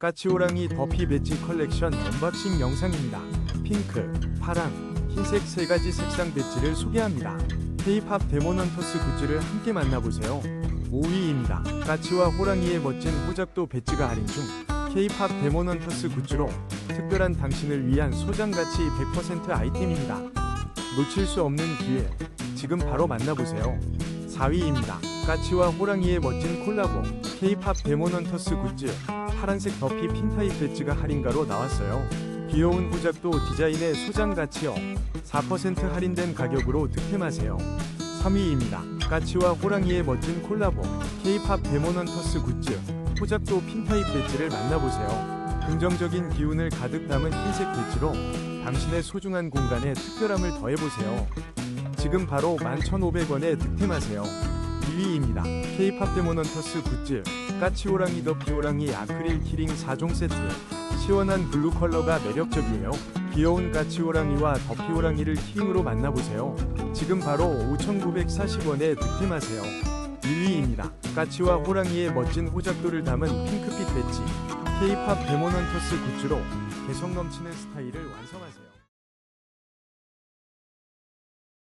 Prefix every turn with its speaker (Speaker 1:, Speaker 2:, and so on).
Speaker 1: 까치호랑이 더피 배지 컬렉션 언박싱 영상입니다. 핑크, 파랑, 흰색 세 가지 색상 배지를 소개합니다. K-팝 데모넌터스 굿즈를 함께 만나보세요. 5위입니다. 까치와 호랑이의 멋진 호작도 배지가 할인 중 K-팝 데모넌터스 굿즈로 특별한 당신을 위한 소장 가치 100% 아이템입니다. 놓칠 수 없는 기회. 지금 바로 만나보세요. 4위입니다. 까치와 호랑이의 멋진 콜라보 K-팝 데모넌터스 굿즈 파란색 더피 핀타입 배지가 할인가로 나왔어요. 귀여운 호작도 디자인의 소장 가치요. 4% 할인된 가격으로 득템하세요. 3위입니다. 까치와 호랑이의 멋진 콜라보 K-팝 데모넌터스 굿즈 호작도 핀타입 배지를 만나보세요. 긍정적인 기운을 가득 담은 흰색 배지로 당신의 소중한 공간에 특별함을 더해보세요. 지금 바로 11,500원에 득템하세요. 2위입니다. K-팝 데모넌터스 굿즈 까치호랑이 더피호랑이 아크릴 키링 4종 세트 시원한 블루 컬러가 매력적이에요. 귀여운 까치호랑이와 더피호랑이를 키링으로 만나보세요. 지금 바로 5,940원에 득템하세요. 1위입니다. 까치와 호랑이의 멋진 호작도를 담은 핑크빛 배지 K-팝 데모넌터스 굿즈로 개성 넘치는 스타일을 완성하세요.